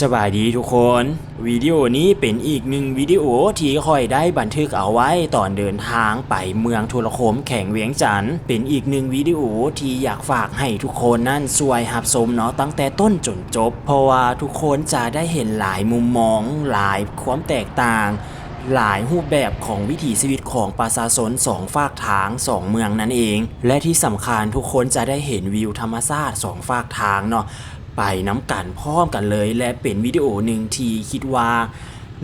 สบายดีทุกคน วิดีโอนี้เป็นอีกหนึ่งวิดีโอที่ค่อยได้บันทึกเอาไว้ตอนเดินทางไปเมืองทุรคมแข่งเวียงจันทร์เป็นอีกหนึ่งวิดีโอที่อยากฝากให้ทุกคนนั่นสวยหับสมเนาะตั้งแต่ต้นจนจบ เพราะว่าทุกคนจะได้เห็นหลายมุมมอง หลายความแตกต่าง หลายรูปแบบของวิถีชีวิตของประชาชนสองฝากทางสองเมืองนั่นเอง และที่สำคัญทุกคนจะได้เห็นวิวธรรมชาติสองฝากทางเนาะ ไปน้ำกันพร้อมกันเลย และเป็นวิดีโอหนึ่งที่คิดว่า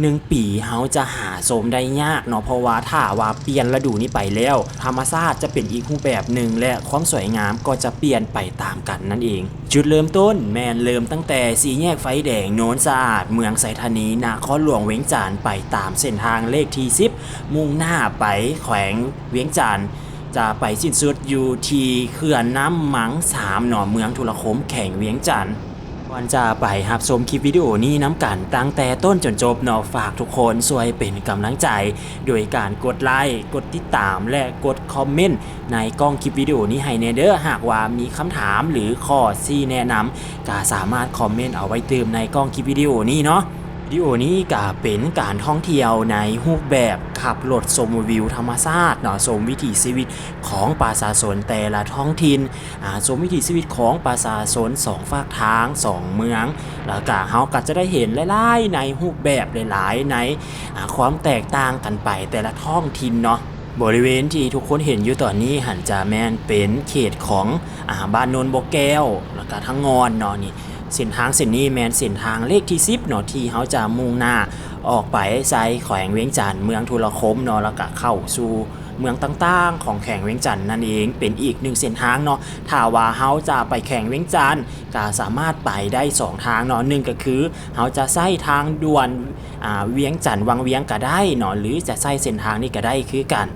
หนึ่งปีเฮาจะหาชมได้ยากเนาะเพราะว่าถ้าว่าเปลี่ยนฤดูนี้ไปแล้ว ธรรมชาติจะเป็นอีกรูปแบบหนึ่งและความสวยงามก็จะเปลี่ยนไปตามกันนั่นเอง จุดเริ่มต้นแมนเริ่มตั้งแต่สีแยกไฟแดงโนนสะอาด เมืองไซธานีนาครหลวงเวียงจันทร์ไปตามเส้นทางเลขที่10มุ่งหน้าไปแขวงเวียงจันทร์จะไปสิ้นสุดอยู่ที่เขื่อนน้ำหมังสามหน่อเมืองทุรคมแข่งเวียงจันทร์ ก่อนจะไปรับชมคลิปวิดีโอนี้น้ำกันตั้งแต่ต้นจนจบเนาะฝากทุกคนช่วยเป็นกำลังใจ โดยการกดไลค์กดติดตามและกดคอมเมนต์ในกล้องคลิปวิดีโอนี้ให้แน่เด้อหากว่ามีคำถามหรือข้อที่แนะนำก็สามารถคอมเมนต์เอาไว้เติมในกล้องคลิปวิดีโอนี้เนาะ ดีโอนี้ก็เป็นการท่องเที่ยวในรูปแบบขับรถชมวิวธรรมชาติเนาะชมวิถีชีวิตของประชาชนแต่ละท้องถิ่นอ่าชมวิถีชีวิตของประชาชนสองฝากทางสองเมือง แล้วก็เฮาก็จะได้เห็นหลายๆในรูปแบบหลายๆในความแตกต่างกันไปแต่ละท้องถิ่นเนาะบริเวณที่ทุกคนเห็นอยู่ตอนนี้หันจะแมนเป็นเขตของอาบ้านโนนบกแก้ว แล้วก็ทั้งงอนเนาะนี่ เส้นทางเส้นนี้แมนเส้นทางเลขที่10เนาะที่เขาจะมุ่งหน้าออกไปไซแขวงเวียงจันทน์เมืองทุรคมเนาะแล้วก็เข้าสู่เมืองต่างๆ ของแข่งเวียงจันทน์นั่นเองเป็นอีกหนึ่งเส้นทางเนาะถ้าว่าเขาจะไปแข่งเวียงจันทน์ก็สามารถไปได้สองทางเนาะหนึ่งก็คือเขาจะใช้ทางด่วนอ่าเวียงจันทน์วังเวียงก็ได้เนาะหรือจะใช้เส้นทางนี้ก็ได้คือกัน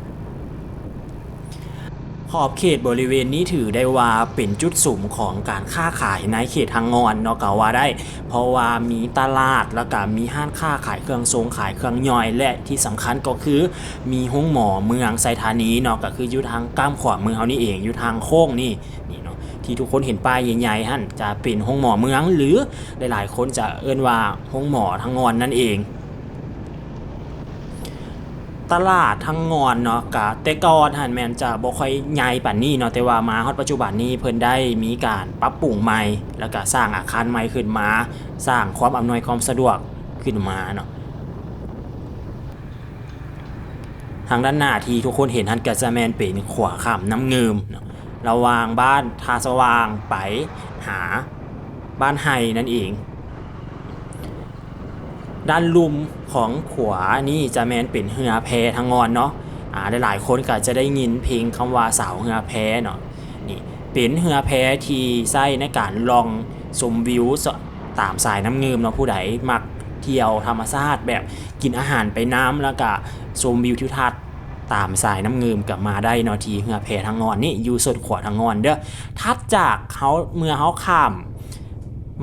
ขอบเขตบริเวณนี้ถือได้ว่าเป็นจุดสุ่มของการค้าขายในเขตทางงอนเนาะก็ว่าได้ เพราะว่ามีตลาดแล้วก็มีห้างค้าขายเครื่องทรงขายเครื่องย่อยและที่สำคัญก็คือ มีห้องหมอเมืองไซธานีเนาะก็คืออยู่ทางก้ามขวามือเฮานี่เองอยู่ทางโค้งนี่นี่เนาะที่ทุกคนเห็นป้ายใหญ่ๆหั่นจะเป็นห้องหมอเมืองหรือหลายๆคนจะเอิ้นว่าห้องหมอทางงอนนั่นเอง ตลาดทั้งงอนเนาะกะแต่ก่อนหันแมนจะบ่ค่อยใหญ่ปานนี้เนาะแต่ว่ามาฮอดปัจจุบันนี้เพิ่นได้มีการปรับปรุงใหม่ แล้วก็สร้างอาคารใหม่ขึ้นมา สร้างความอำนวยความสะดวกขึ้นมาเนาะทางด้านหน้าที่ทุกคนเห็นหันก็จะแมนเป็นขวาข้ามน้ำเงิมเนาะระวางบ้านทาสว่างไปหาบ้านไฮนั่นเอง ด้านลุมของขวานี่จะแมนเป็นเฮือแพทางงอนเนาะอ่าหลายๆคนก็จะได้ยินเพลงคำว่าสาวเฮือแพเนาะนี่เป็นเฮือแพที่ใช้ในการลองชมวิวตามสายน้ำเงิมเนาะผู้ใดมักเที่ยวธรรมชาติแบบกินอาหารไปน้ำแล้วก็ชมวิวทิวทัศน์ตามสายน้ำเงิมกลับมาได้เนาะทีเฮือแพทางงอนนี่อยู่ส่วนขวาทางงอนเด้อทัดจากเขาเมื่อเขาข้าม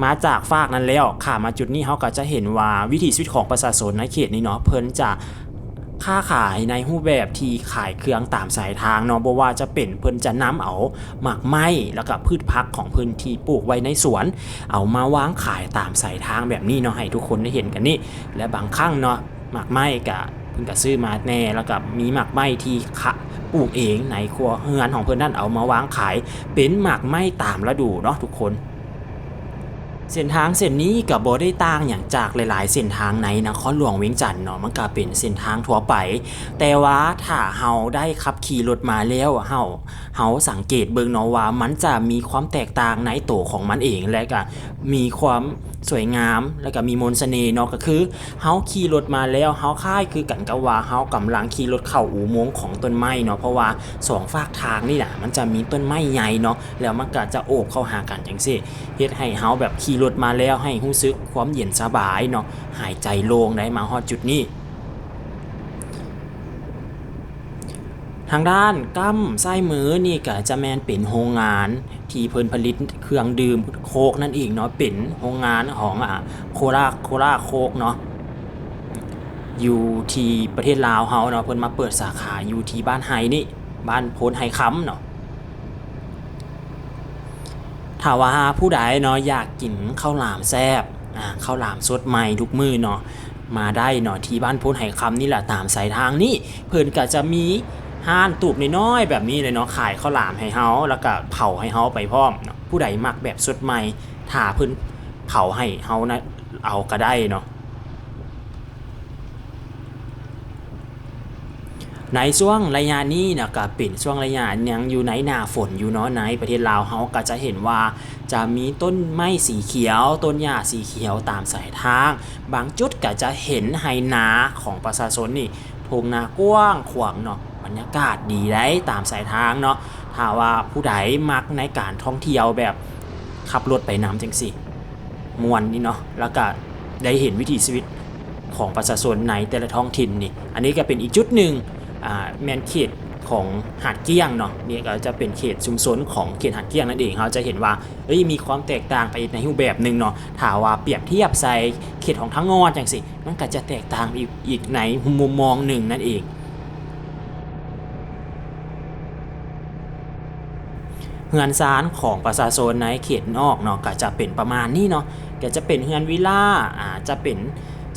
มาจากฝากนั้นแล้วค่ะมาจุดนี้เขาก็จะเห็นว่าวิถีชีวิตของประชาชนในเขตนี้เนาะเพิ่นจะค้าขายในรูปแบบที่ขายเครื่องตามสายทางเนาะบ่ว่าจะเป็นเพิ่นจะนำเอาหมากไม้แล้วก็พืชพักของพิ่นที่ปลูกไว้ในสวน เอามาวางขายตามสายทางแบบนี้เนาะให้ทุกคนได้เห็นกันนี่และบางครั้งเนาะหมากไม้ก็เพิ่นก็ซื้อมาแน่แล้วก็มีหมากไม้ที่ขะปลูกเองในครัวเฮือนของเพิ่นนั่นเอามาวางขายเป็นหมากไม้ตามฤดูเนาะทุกคน เส้นทางเส้นนี้กับโบได้ต่างอย่างจากหลาย ๆ เส้นทางในนครหลวงเวียงจันทน์เนาะมันก็เป็นเส้นทางทั่วไป แต่ว่าถ้าเฮาได้ขับขี่รถมาแล้วเฮาเฮาสังเกตเบิ่งเนาะว่ามันจะมีความแตกต่างในตัวของมันเองและก็มีความ สวยงามแล้วก็มีมนสเสน่ห์เนาะก็คือเฮาขี่รถมาแล้วเฮาค่ายคือกันกับว่าเฮากำลังขี่รถเข้าอุโมงค์ของต้นไม้เนาะเพราะว่าสองฝากทางนี่แหละมันจะมีต้นไม้ใหญ่เนาะแล้วมันก็จะโอบเข้าหากันจังซี่เฮ็ดให้เฮาแบบขี่รถมาแล้วให้รู้สึกความเย็นสบายเนาะหายใจโล่งได้มาฮอดจุดนี้ ทางด้านกั้มไส้มือนี่ก็จะแมนเป็นโรงงาน ที่เพิ่นผลิตเครื่องดื่มโคกนั่นเองเนาะเป็นโรงงานของอ่าโคลาโคลาโคกเนาะอยู่ที่ประเทศลาวเฮาเนาะเพิ่นมาเปิดสาขาอยู่ที่บ้านไฮนี่บ้านโพนไฮค้ำเนาะถ้าว่าผู้ใดเนาะอยากกินข้าวหลามแซ่บอ่าข้าวหลามสดใหม่ทุกมือเนาะมาได้เนาะที่บ้านพุทไหคำนี่แหละตามสายทางนี่เพิ่นก็จะมี ห้านตูบน้อยๆแบบนี้เลยเนาะขายข้าวหลามให้เฮาแล้วก็เผาให้เฮาไปพร้อมเนาะผู้ใดมักแบบสดใหม่ถ้าพิ่นเผาให้เฮานะเอาก็ได้เนาะในช่วงระยะนี้นะก็เป็นช่วงระยะยังอยู่ในหน้าฝนอยู่เนาะในประเทศลาวเขาก็จะเห็นว่าจะมีต้นไม้สีเขียว ต้นหญ้าสีเขียวตามสายทาง บางจุดก็จะเห็นไฮนาของประชาชนนี่ทุ่งนากว้างขวางเนาะ บรรยากาศดีได้ตามสายทางเนาะถ้าว่าผู้ใดมักในการท่องเที่ยวแบบขับรถไปน้ำจังสิมวนนี่เนาะแล้วก็ได้เห็นวิถีชีวิตของประชาชนในแต่ละท้องถิ่นนี่ อันนี้ก็เป็นอีกจุดหนึ่งอ่าแมนเขตของหาดเกี้ยงเนาะนี่ก็จะเป็นเขตชุมชนของเขตหาดเกี้ยงนั่นเองเราจะเห็นว่าเอ้ยมีความแตกต่างไปในรูปแบบหนึ่งเนาะถ้าว่าเปรียบเทียบใส่เขตของทั้งงอนจังสิมันก็จะแตกต่างอีกอีกในมุมมองหนึ่งนั่นเอง ฮือนซานของประชาชนในเขตนอกเนาะก็จะเป็นประมาณนี้เนาะก็จะเป็นเฮือนวิลล่าอ่าจะเป็น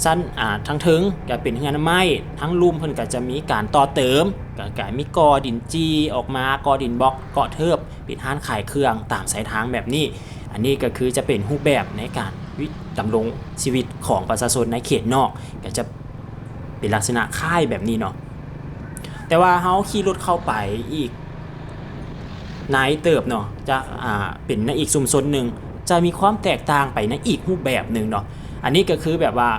สั้นอ่าทั้งถึงก็เป็นเฮือนไม้ทั้งลุ่มเพิ่นก็จะมีการต่อเติมก็กมีกอดินจีออกมากอดินบล็อกเกาะเทิบป็นห้านขายเครื่องตามสายทางแบบนี้ อันนี้ก็คือจะเป็นรูปแบบในการวิดำรงชีวิตของประชาชนในเขตนอกก็จะเป็นลักษณะค่ายแบบนี้เนาะแต่ว่าเฮาขี่รถเข้าไปอีก นายเติบเนาะจะอ่าเป็นในอีกชุมชนหนึ่งจะมีความแตกต่างไปในอีกรูปแบบหนึ่งเนาะอันนี้ก็คือแบบว่า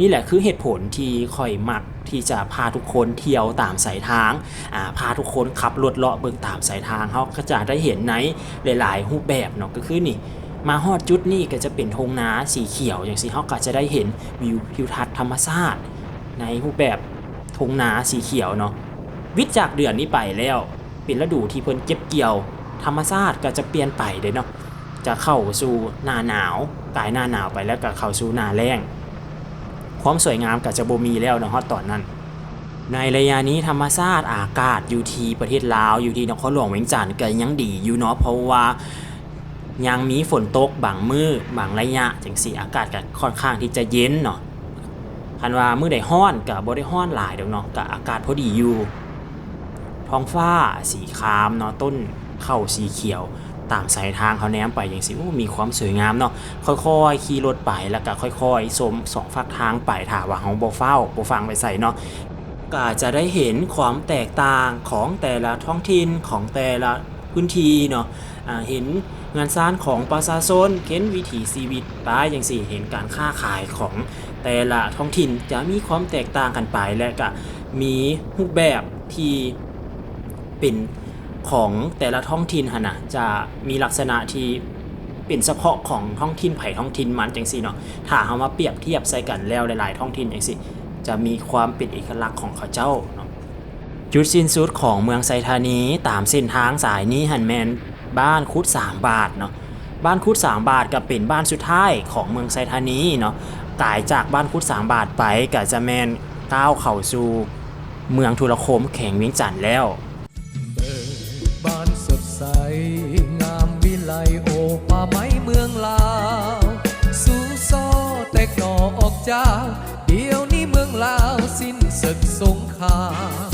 นี่แหละคือเหตุผลที่คอยมักที่จะพาทุกคนเที่ยวตามสายทางอ่าพาทุกคนขับรถเลาะเบิ่งตามสายทางเขาก็จะได้เห็นในหลาย ๆ รูปแบบเนาะก็คือนี่มาฮอดจุดนี่ก็จะเป็นทงนาสีเขียวอย่างที่เขาก็จะได้เห็นวิวทิวทัศน์ธรรมชาติในรูปแบบทงนาสีเขียวเนาะวิจากเดือนนี้ไปแล้ว เป็นฤดูที่เพิ่นเก็บเกี่ยว ธรรมชาติก็จะเปลี่ยนไปเด้เนาะจะเข้าสู่หน้าหนาวกลายหน้าหนาวไปแล้วก็เข้าสู่หน้าแล้งความสวยงามก็จะบ่มีแล้วเนาะฮอดตอนนั้น ในระยะนี้ธรรมชาติอากาศอยู่ที่ประเทศลาวอยู่ที่นครหลวงเวียงจันทน์ก็ยังดีอยู่เนาะเพราะว่ายังมีฝนตกบางมือ้อบางระยะจังสีอากาศก็ค่อนข้างที่จะเย็นเนาะคันว่ามื้อใดร้อนก็บ่ได้ร้อนหลายดอกเนาะก็อากาศพอดีอยู่ ท้องฟ้าสีครามเนาะต้นเข้าสีเขียวตามสายทางเขาแนมไปอย่างสิโอ้มีความสวยงามเนาะค่อยๆขี่รถไปแล้วก็ค่อยๆสมสองฝักทางไปถ้าว่าเฮาบ่เฝ้าบ่ฟังไปใส่เนาะก็จะได้เห็นความแตกต่างของแต่ละท้องถิ่นของแต่ละพื้นที่เนาะเห็นงานสร้างของประชาชนเห็นวิถีชีวิตป้ายอย่างสี่เห็นการค้าขายของแต่ละท้องถิ่นจะมีความแตกต่างกันไปและก็มีรูปแบบที่ ป็นของแต่ละท้องถิ่นหนนะจะมีลักษณะที่เป็นเฉพาะของท้องถิ่นไผ่ท้องถิ่นมันจังซี่เนาะถ้าเอามาเปรียบเทียบใส่กันแล้วหลาย ๆ ท้องถิ่นจังซี่จะมีความเป็นเอกลักษณ์ของเขาเจ้าเนาะจุดสิ้นสุดของเมืองไซธานีตามเส้นทางสายนี้หันแมนบ้านคุด3บาทเนาะบ้านคุด3บาทก็เป็นบ้านสุดท้ายของเมืองไซธานีเนาะตายจากบ้านคุด3บาทไปก็จะแมนก้าวเข้าสู่เมืองทุรคมแข่งเวียงจันทน์แล้ว ใส งามวิไลโอป่าไม้เมืองลาว สู่ซอแตกหนอออกจากเดี๋ยวนี้เมืองลาวสิ้นศึกสงคราม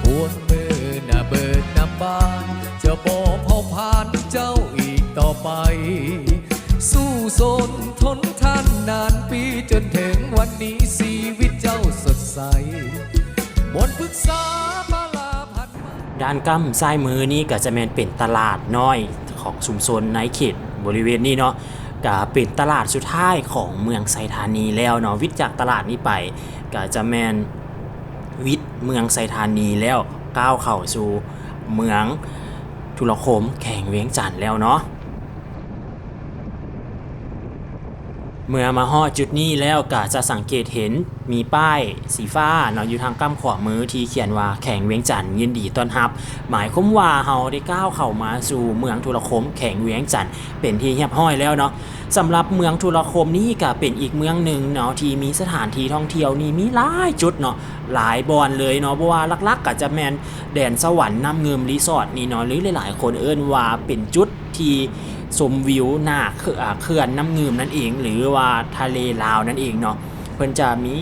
พวนมือหน้าเบิดหน้าบานจะบอกเผาผ่านเจ้าอีกต่อไป สู้สนทนท่านนานปีจนถึงวันนี้ชีวิตเจ้าสดใสมนต์ปรึกษา ด้านกั้มซ้ายมือนี่ก็จะแมนเป็นตลาดน้อยของชุมชนในเขตบริเวณนี้เนาะก็เป็นตลาดสุดท้ายของเมืองไซธานีแล้วเนาะวิทย์จากตลาดนี้ไปก็จะแมนวิทย์เมืองไซธานีแล้วก้าวเข้าสู่เมืองทุรคมแข่งเวียงจันทร์แล้วเนาะ เมื่อมาฮอดจุดนี้แล้วก็จะสังเกตเห็นมีป้ายสีฟ้าเนาะอยู่ทางก้ำขวามือที่เขียนว่าแข่งเวียงจันทน์ยินดีต้อนรับ หมายความว่าเฮาได้ก้าวเข้ามาสู่เมืองทุรคมแข่งเวียงจันทน์เป็นที่เรียบร้อยแล้วเนาะสำหรับเมืองทุรคมนี้ก็เป็นอีกเมืองหนึ่งเนาะที่มีสถานที่ท่องเที่ยวนี่มีหลายจุดเนาะหลายบอนเลยเนาะเพราะว่าลักๆก็จะแมนแดนสวรรค์น้ำเงิมรีสอร์ทนี่เนาะหรือหลายๆ คนเอิ้นว่าเป็นจุดที่ ชมวิวหน้าเขื่อนน้ำงืมนั่นเอง หรือว่าทะเลลาวนั่นเองเนาะเพิ่นจะมี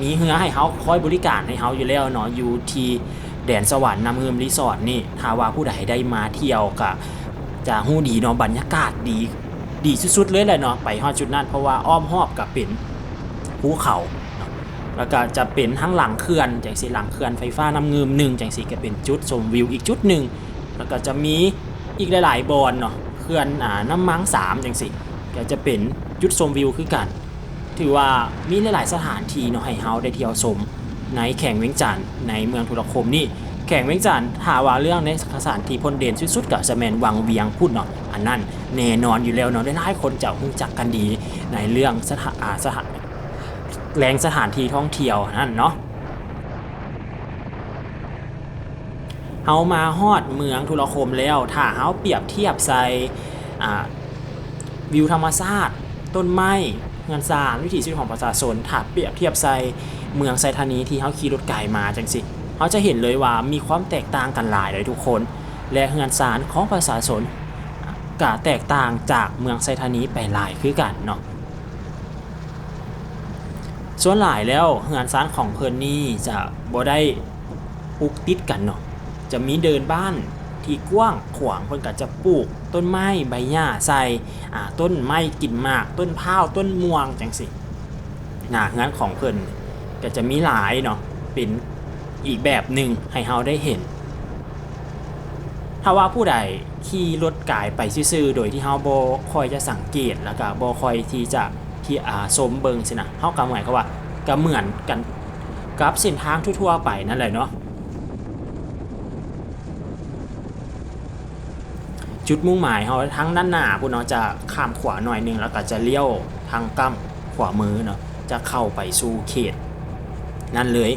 มีเฮือให้เฮาคอยบริการให้เฮาอยู่แล้วเนาะอยู่ที่แดนสวรรค์น้ำงืมรีสอร์ทนี่ถ้าว่าผู้ใดได้มาเที่ยวก็จะฮู้ดีเนาะบรรยากาศดีดีสุดๆเลยแหละเนาะไปฮอดจุดนั้นเพราะว่าอ้อมรอบกับเป็นภูเขาแล้วก็จะเป็นทั้งหลังเขื่อนจังสีหลังเขื่อนไฟฟ้าน้ำเงิมหนึ่งจังสีก็เป็นจุดชมวิวอีกจุดหนึ่งแล้วก็จะมีอีกหลายๆบอนเนาะ ขื่อนอ่าน้ำมังสามจังสีก็จะเป็นจุดชมวิวคือกัน ถือว่ามีหลาย ๆ สถานที่เนาะให้เฮาได้เที่ยวชมในแข่งเวียงจันทน์ในเมืองทุรคมนี่แข่งเวียงจันทน์ถาว่าเรื่องในสถานที่พ้นเด่นสุดๆกับสแมนวังเวียงพูดเนาะอันนั้นแน่นอนอยู่แล้วเนาะได้หลายคนจะรู้จักกันดีในเรื่องสถานสถานแหล่งสถานที่ท่องเที่ยวนั่นเนาะ เฮามาฮอดเมืองทุรคมแล้ว ถ้าเฮาเปรียบเทียบใส่วิวธรรมชาติต้นไม้เงินซานวิถีชีวิตของประชาชนถ้าเปรียบเทียบใส่เมืองไซธานีที่เขาขี่รถไก่มาจังสิเขาจะเห็นเลยว่ามีความแตกต่างกันหลายเลยทุกคน และเงินซานของประชาชนก็แตกต่างจากเมืองไซธานีไปหลายคือกันเนาะส่วนหลายแล้วเฮือนซานของเพิ่นนี่จะบ่ได้ปลูกติดกันเนาะ จะมีเดินบ้านที่กว้างขวางเพิ่นก็จะปลูก ต้นไม้ใบหญ้าใส่อ่าต้นไม้กินหมาก ต้นพร้าวต้นม่วงจังสิหน้าเฮือนของเพิ่นก็จะมีหลายเนาะเป็นอีกแบบหนึ่งให้เฮาได้เห็น ถ้าว่าผู้ใดขี่รถกายไปซื่อๆโดยที่เฮาบ่คอยจะสังเกตแล้วก็บ่คอยที่จะที่อาสมเบิงสินะเฮาก็หมายความว่าก็เหมือนกันกับเส้นทางทั่วๆไปนั่นแหละเนาะ จุดมุ่งหมายเฮาทั้งด้านหน้าพุ่นเนาะจะข้ามขวาหน่อยนึงแล้วก็จะเลี้ยวทางกั้มขวามือเนาะจะเข้าไปสู่เขต นั่นเลย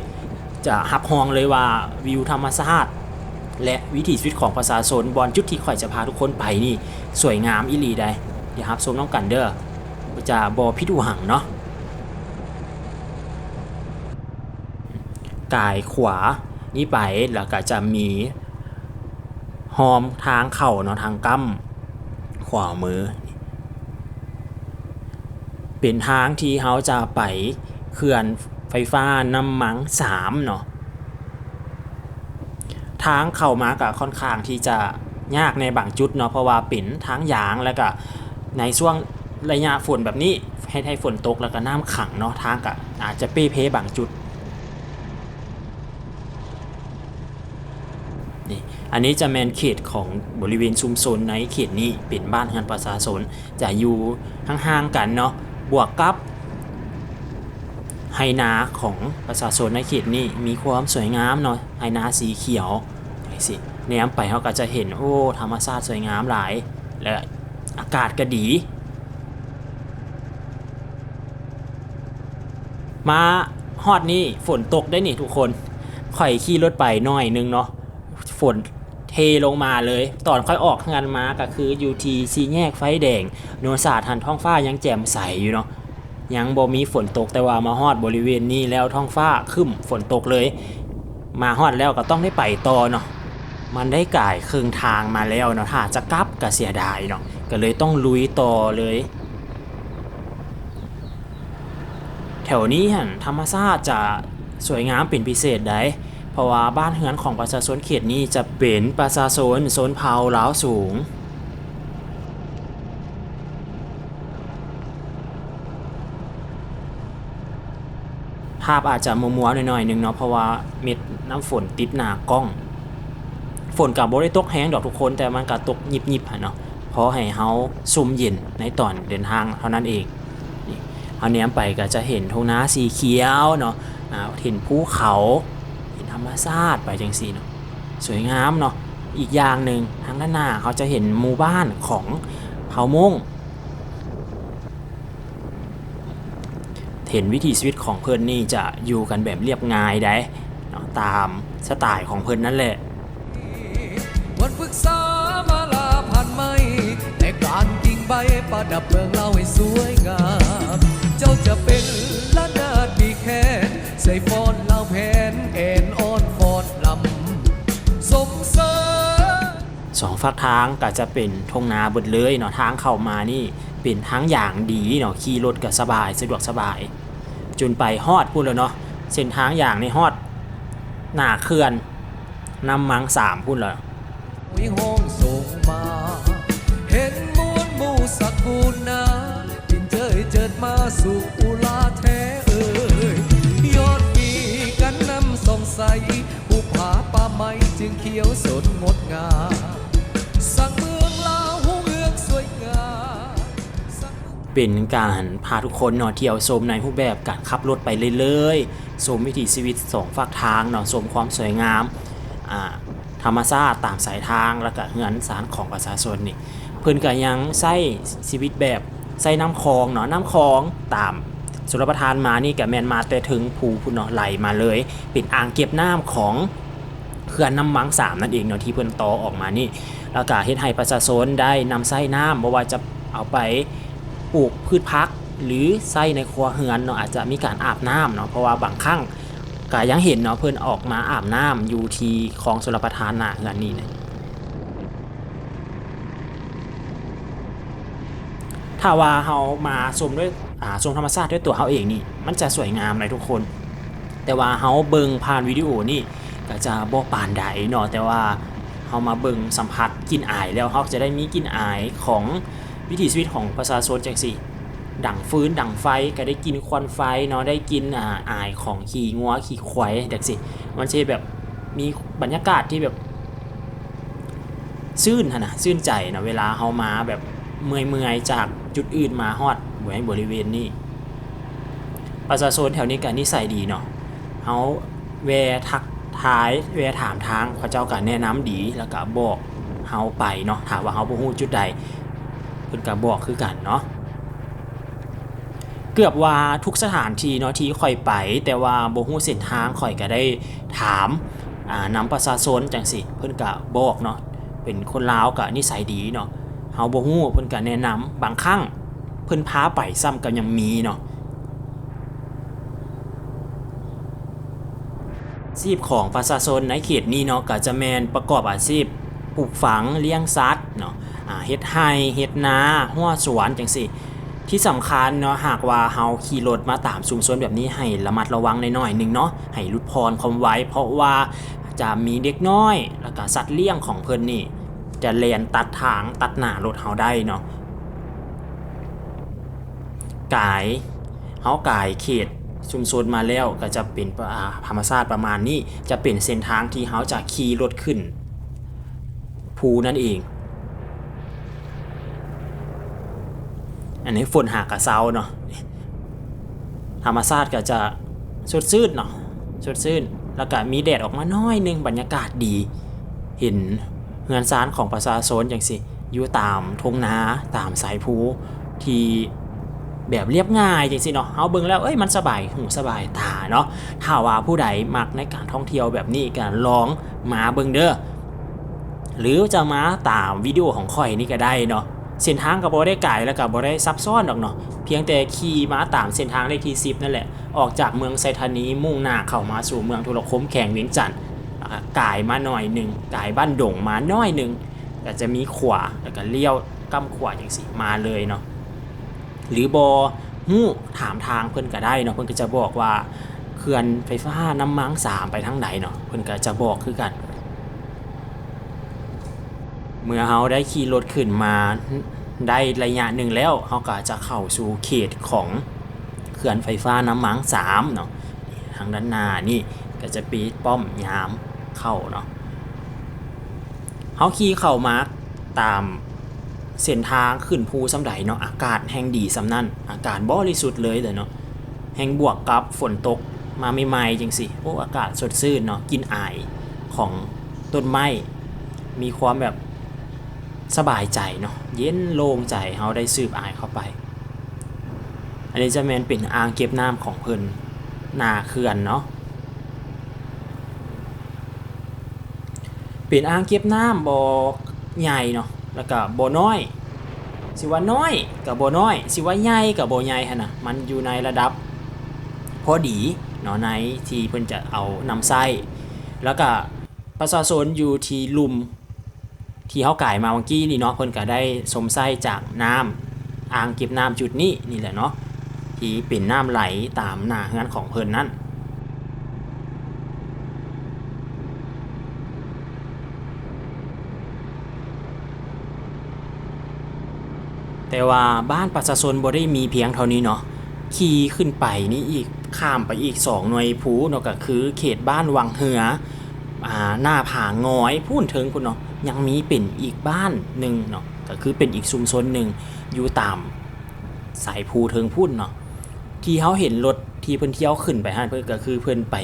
จะหับฮองเลยว่าวิวธรรมชาติและวิถีชีวิตของประชาชนบอลจุดที่ข่อยจะพาทุกคนไปนี่ สวยงามอิลีได้อย่าฮับชมน้องกันเด้อจะบอพิษอุหังเนาะกายขวานี่ไปแล้วก็จะมี หอมทางเข่าเนาะทางกั้มขวามือ เป็นทางที่เขาจะไปเขื่อนไฟฟ้าน้ำมังสามเนาะทางเข้ามาก็ค่อนข้างที่จะยากในบางจุดเนาะเพราะว่าเป็นทางยางแล้วก็ในช่วงระยะฝนแบบนี้ให้ให้ฝนตกแล้วก็น้ำขังเนาะทางก็อาจจะเป้เพบางจุดนี่ อันนี้จะแมนเขตของบริเวณชุมชนในเขตนี้เป็นบ้านเรือนประชาชนจะอยู่ห่างๆกันเนาะบวกกับไฮนาของประชาชนในเขตนี้มีความสวยงามเนาะไฮนาสีเขียวไอ้สิแนมไปเขาก็จะเห็นโอ้ธรรมชาติสวยงามหลาย และอากาศก็ดี มาฮอดนี่ฝนตกได้นี่ทุกคนข่อยขี่รถไปหน่อยนึงเนาะฝน เทลงมาเลย ตอนค่อยออกงานมาก็คืออยู่ที่ซีแยกไฟแดงโนนสาดหันท้องฟ้ายังแจ่มใสอยู่เนาะยังบ่มีฝนตกแต่ว่ามาฮอดบริเวณนี้แล้วท้องฟ้าครึ้มฝนตกเลย มาฮอดแล้วก็ต้องได้ไปต่อเนาะมันได้ก่ายครึ่งทางมาแล้วเนาะถ้าจะกลับก็เสียดายเนาะก็เลยต้องลุยต่อเลย แถวนี้หันธรรมชาติจะสวยงามเป็นพิเศษได้ เพราะว่าบ้านเฮือนของประชาชนเขตนี้จะเป็นประชาชนโซนเผาล้าวสูงภาพอาจจะมัวๆหน่อยๆนึงเนาะเพราะว่าเม็ดน้ำฝนติดหนากล้อง ฝนกับโบได้ตกแห้งดอกทุกคนแต่มันก็ตกยิบๆอะเนาะเพราะให้เฮาซุ่มเย็นในตอนเดินทางเท่านั้นเองนี่เฮาเนี้ยไปก็จะเห็นทุ่งนาสีเขียวเนาะเห็นภูเขา เห็นธรรมชาติไปจังซี่เนาะสวยงามเนาะอีกอย่างหนึ่งทางด้านหน้าเขาจะเห็นหมู่บ้านของเผ่ามงเห็นวิถีชีวิตของเพิ่อนนี่จะอยู่กันแบบเรียบง่ายได้ตามสไตล์ของเพิ่อนนั่นแหละวันปรึกษามาลาผ่านไม่แต่การกิ่งใบประดับเมืองเราให้สวยงาม เจ้าจะเป็นละนาดี ใส่ฟอนเล่าแผนแอนอ่อนฟอนลำสมเสริญสองฝักทางก็จะเป็นทงนาเบิดเลยเนาะทางเข้ามานี่เป็นทางอย่างดีเนาะขี่รถก็สบายสะดวกสบาย จนไปฮอดพูดแล้วเนาะเส้นทางอย่างในฮอดหน้าเขื่อนน้ำมังสามพูดเลยวิห้องส่งมา เห็นมวลหมู่สักกูนาบินเจยเจิดมาสู่ ใสภูผาป่าไม้จึงเขียวสดงดงามสังเมืองลาวหูเมืองสวยงามเป็นการพาทุกคนเนาะเที่ยวชมในรูปแบบการขับรถไปเรื่อยๆชมวิถีชีวิตสองฝากทางเนาะชมความสวยงามอ่าธรรมชาติตามสายทางแล้วก็เงินสารของประชาชนนี่เพิ่นก็ยังใช้ชีวิตแบบใช้น้ำคลองเนาะน้ำคลองตาม สุรประทานมานี่ก็แมนมาแต่ถึงภูพุนเนาะไหลมาเลยป็นอ่างเก็บน้ำของเขื่อนน้ำมังสามนั่นเองเนาะที่เพิ่อนตอออกมานี่แล้วก็เฮ็ดให้ประชาชนได้นำไส้น้ำบ่ว่าจะเอาไปปลูกพืชพักหรือไส้ในครัวเฮือนเนาะอาจจะมีการอาบน้ำเนาะเพราะว่าบางครั้งก็ยังเห็นเนาะเพิ่อนออกมาอาบน้ำอยู่ที่คลองชลประทานหนาเฮือนนี่นะถ้าว่าเฮามาชมด้วย ชมธรรมชาติด้วยตัวเฮาเองนี่มันจะสวยงามเลยทุกคน แต่ว่าเฮาเบิ่งผ่านวิดีโอนี่ก็จะบ่ปานใดเนาะแต่ว่าเฮามาเบิ่งสัมผัสกินอายแล้วเฮาจะได้มีกินอายของวิถีชีวิตของประชาชนจังซี่ดังฟื้นดังไฟก็ได้กินควันไฟเนาะได้กินอ่าอายของขี่งัวขี่ควายจังซี่มันจะแบบมีบรรยากาศที่แบบซื่นนะซื่นใจนะเวลาเฮามาแบบเมื่อยๆจากจุดอื่นมาฮอด บริเวณนี้ ประชาชนแถวนี้ก็นิสัยดีเนาะเฮาแวทักทายแวถามทางเขาเจ้าก็แนะนำดีแล้วก็บอกเฮาไปเนาะถามว่าเฮาบ่ฮู้จุดใดเพิ่นก็บอกคือกันเนาะเกือบว่าทุกสถานที่เนาะที่ข่อยไป แต่ว่าบ่ฮู้เส้นทางข่อยก็ได้ถามอ่านำประชาชนจังสิเพิ่นก็บอกเนาะเป็นคนลาวก็นิสัยดีเนาะเฮาบ่ฮู้เพิ่นก็แนะนำบางครั้ง เพิ่นพาไปซ้ำก็ยังมีเนาะอาชีพของประชาชนในเขตนี้เนาะก็จะแมนประกอบอาชีพปลูกฝังเลี้ยงสัตว์เนาะเฮ็ดไร่เฮ็ดนาหัวสวนจังซี่ ที่สำคัญเนาะหากว่าเฮาขี่รถมาตามชุมชนแบบนี้ให้ระมัดระวังหน่อยๆหนึงเนาะให้ลุดพรความไว้ เพราะว่าจะมีเด็กน้อย แล้วก็สัตว์เลี้ยงของเพิ่นนี่ จะเลนตัดทางตัดหน้ารถเฮาได้เนาะ กายเฮากายเขตชุมชนมาแล้วก็จะเป็นธรรมชาติประมาณนี้จะเป็นเส้นทางที่เขาจะขี่รถขึ้น ภูนั่นเอง อันนี้ฝนหากกระเซาเนาะธรรมชาติก็จะสดชื่นเนาะสดชื่นแล้วก็มีแดดออกมาน้อยนึงบรรยากาศดี เห็นเฮือนซานของประชาชนอย่างสิอยู่ตามทงนาตามสายภูที่ แบบเรียบง่ายจริงๆเนาะเฮาเบิ่งแล้วเอ้ยมันสบายหูสบายตาเนาะถ้าว่าผู้ใดมักในการท่องเที่ยวแบบนี้ก็ลองมาเบิ่งเด้อหรือจะมาตามวิดีโอของข่อยนี่ก็ได้เนาะเส้นทางก็บ่ได้ไกลแล้วก็บ,บ่ได้ซับซ้อนดอกเนาะเพียงแต่ขี่มาตามเส้นทางเลขที่10นั่นแหละออกจากเมืองไซธานีมุ่งหน้าเข้ามาสู่เมืองทุรคมแข่งเวียงจันทน์กายมาหน่อยหนึ่งกายบ้านดงมาหน่อยหนึ่งก็จะมีขวาแล้วก็เลี้ยวก้ำขวาจังซี่มาเลยเนาะ หรือบอฮู้ถามทางเพิ่อนก็ได้เนาะเพิ่อนก็จะบอกว่าเขื่อนไฟฟ้าน้ำมังสามไปทางไหนเนาะเพิ่อนก็จะบอกคือกัน เมื่อเฮาได้ขี่รถขึ้นมาได้ระยะหนึ่งแล้วเฮาก็จะเข้าสู่เขตของเขื่อนไฟฟ้าน้ำมังสามเนาะทางด้านหน้านี่ก็จะปีป้อมยามเข้าเนาะเฮาขี่เข้ามาตาม เส้นทางขึ้นภูสำใดเนาะอากาศแห้งดีสำนั่นอากาศบริสุทธิ์เลยเลยเนาะแห้งบวกกับฝนตกมาใหม่ๆจังสิโอ้อากาศสดชื่นเนาะกินอายของต้นไม้มีความแบบสบายใจเนาะเย็นโล่งใจเฮาได้สืบอายเข้าไป อันนี้จะแมนเป็นอ่างเก็บน้ำของเพิ่นนาเขื่อนเนาะเป็นอ่างเก็บน้ำบ่ใหญ่เนาะ แล้วก็บน้อยสิว่าน้อยกับบน้อย สิว่าใหญ่กับบใหญ่หั่นะมันอยู่ในระดับพอดีเนาะในที่เพิ่นจะเอานำไส้แล้วก็ประชาชนอยู่ที่ลุมที่เฮาก่ายมาเมื่อกี้นี่เนาะเพิ่นก็ได้สมไส้จากน้ำอ่างเก็บน้ำจุดนี้นี่แหละเนาะที่เป็นน้ำไหลตามหน้าเฮือนของเพิ่นนั่น แต่ว่าบ้านประชาชนบ่ได้มีเพียงเท่านี้เนาะขี่ขึ้นไปนี่อีกข้ามไปอีก 2 หน่วยภูเนาะก็คือ เขตบ้านวังเหืออ่าหน้าผาง้อยพูนถึงคุณเนาะยังมีเป็นอีกบ้านหนึ่งเนาะก็คือเป็นอีกชุมชนหนึ่งอยู่ตามสายภูเทิงพุ่นเนาะที่เขาเห็นรถที่เพิ่อนเที่ยวขึ้นไปฮะเพิ่นก็คือเพิ่อนไป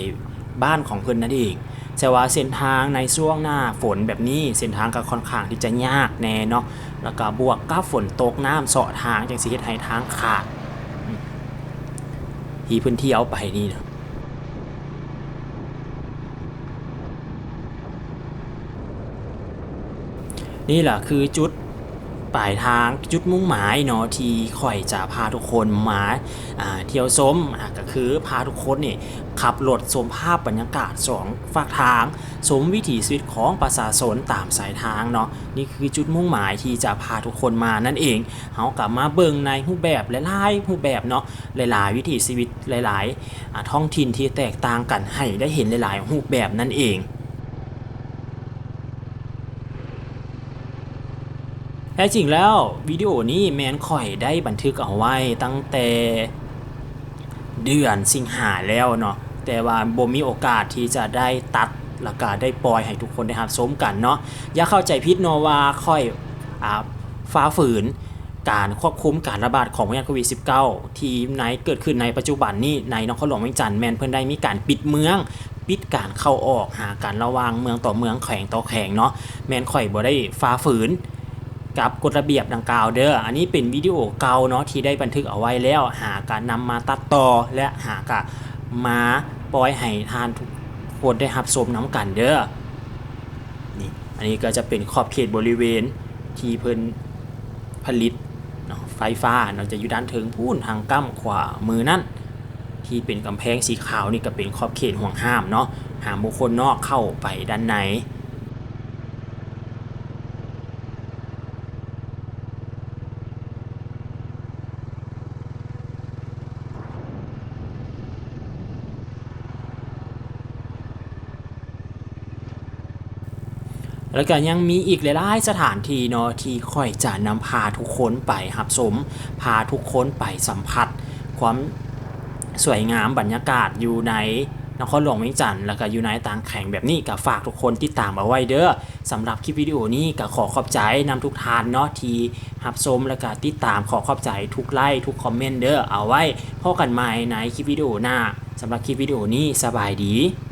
บ้านของเพิ่อนนั่นเอง แต่ว่าเส้นทางในช่วงหน้าฝนแบบนี้เส้นทางก็ค่อนข้างที่จะยากแน่เนาะแล้วก็บวกกับฝนตกน้ำเสาะทางจังสีเฮ็ดให้ทางขาดที่พื้นที่เอาไปนี่เนาะนี่แหละคือจุด ปลายทางจุดมุ่งหมายเนาะที่ข่อยจะพาทุกคนมาเที่ยวชมก็คือพาทุกคนนี่ขับรถชมภาพบรรยากาศสองฝากทางสมวิถีชีวิตของประชาชนตามสายทางเนาะนี่คือจุดมุ่งหมายที่จะพาทุกคนมานั่นเองเฮากลับมาเบิ่งในรูปแบบหลายๆรูปแบบเนาะหลายๆ วิถีชีวิตหลาย ๆ ท้องถิ่นที่แตกต่างกันให้ได้เห็นหลายๆรูปแบบนั่นเอง ท้จริงแล้ววิดีโอนี้แมนข่อยได้บันทึกเอาไว้ตั้งแต่เดือนสิงหาแล้วเนาะแต่ว่าบ่มีโอกาสที่จะได้ตัดแล้วก็ได้ปล่อยให้ทุกคนได้รับชมกันเนาะอย่าเข้าใจผิดเนาะว่าค่อยอ่าฟ้าฝืนการควบคุมการระบาดของพยาธิโควิด -19 ที่ในเกิดขึ้นในปัจจุบันนี้ในนครหลวงเวียงจันทน์แมนเพิ่อนได้มีการปิดเมือง ปิดการเข้าออกหาการระวางเมืองต่อเมืองแข่งต่อแข่งเนาะแมนข่อยบ่ได้ฟ้าฝืน กับกฎระเบียบดังกล่าวเด้อ อันนี้เป็นวิดีโอเก่าเนาะที่ได้บันทึกเอาไว้แล้ว หาการนำมาตัดต่อและหากะมาปล่อยให้ทานทุกคนได้รับชมน้ำกันเด้อ นี่อันนี้ก็จะเป็นขอบเขตบริเวณที่เพิ่นผลิตเนาะไฟฟ้าเนาะจะอยู่ด้านเทิงพูนทางกั้มขวามือนั่นที่เป็นกำแพงสีขาวนี่ก็เป็นขอบเขตห่วงห้ามเนาะห้ามบุคคลนอกเข้าไปด้านใน แล้วก็ยังมีอีกหลายๆสถานที่เนาะที่ค่อยจะนำพาทุกคนไปหับสม พาทุกคนไปสัมผัส ความสวยงามบรรยากาศอยู่ในนครหลวงเวียงจันทน์แล้วก็อยู่ในต่างแข่งแบบนี้ก็ฝากทุกคนติดตามเอาไว้เด้อสำหรับคลิปวิดีโอนี้ก็ขอขอบใจนำทุกทานเนาะที่รับชมแล้วก็ติดตามขอขอบใจทุกไลค์ทุกคอมเมนต์เด้อเอาไว้พบกันใหม่ในคลิปวิดีโอหน้าสำหรับคลิปวิดีโอนี้สบายดี